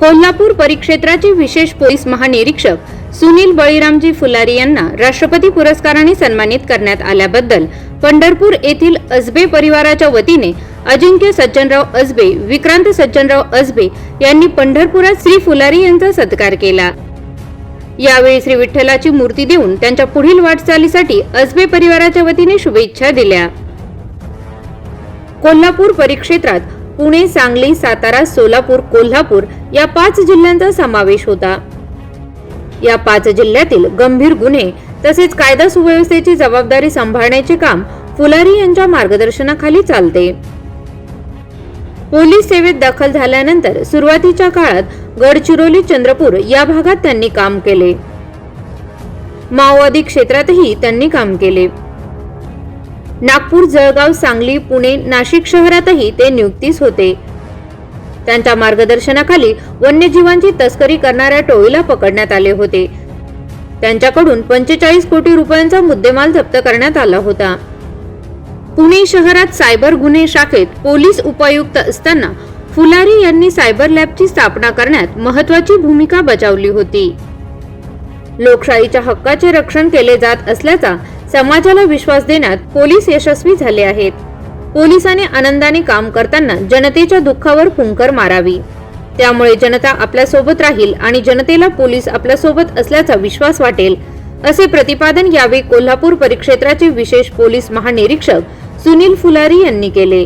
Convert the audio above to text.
कोल्हापूर परिक्षेत्राचे विशेष पोलीस महानिरीक्षक सुनील बळीरामजी फुलारी यांना राष्ट्रपती पुरस्काराने सन्मानित करण्यात आल्याबद्दल पंढरपूर येथील अजबे परिवाराच्या वतीने अजिंक्य सज्जनराव अजबे विक्रांत सज्जनराव अजबे यांनी पंढरपुरात श्री फुलारी यांचा सत्कार केला. यावेळी श्री विठ्ठलाची मूर्ती देऊन त्यांच्या पुढील वाटचालीसाठी अजबे परिवाराच्या वतीने शुभेच्छा दिल्या. कोल्हापूर परिक्षेत्रात पुणे सांगली सातारा सोलापूर कोल्हापूर या पाच जिल्ह्यांचा समावेश होता. या पाच जिल्ह्यातील गंभीर गुन्हे तसेच कायदा सुव्यवस्थेची जबाबदारी सांभाळण्याचे काम फुलारी यांच्या मार्गदर्शनाखाली चालते. पोलीस सेवेत दाखल झाल्यानंतर सुरुवातीच्या काळात गडचिरोली चंद्रपूर या भागात त्यांनी काम केले. माओवादी क्षेत्रातही त्यांनी काम केले. नागपूर जळगाव सांगली पुणे नाशिक शहरातही ते नियुक्तीस होते. त्यांच्या मार्गदर्शनाखाली वन्यजीवांची तस्करी करणाऱ्या टोळीला पकडण्यात आले होते. त्यांच्याकडून पंचेचाळीस कोटी रुपयांचा मुद्देमाल जप्त करण्यात आला होता. पुणे शहरात सायबर गुन्हे शाखेत पोलीस उपायुक्त असताना फुलारी यांनी सायबर लॅबची स्थापना करण्यात महत्वाची भूमिका बजावली होती. लोकशाहीच्या हक्काचे रक्षण केले जात असल्याचा समाजाला विश्वास देण्यात पोलीस यशस्वी झाले आहेत. पोलिसांनी आनंदाने काम करताना जनतेच्या दुःखावर फुंकर मारावी. त्यामुळे जनता आपल्यासोबत राहील आणि जनतेला पोलीस आपल्यासोबत असल्याचा विश्वास वाटेल असे प्रतिपादन यावेळी कोल्हापूर परिक्षेत्राचे विशेष पोलीस महानिरीक्षक सुनील फुलारी यांनी केले.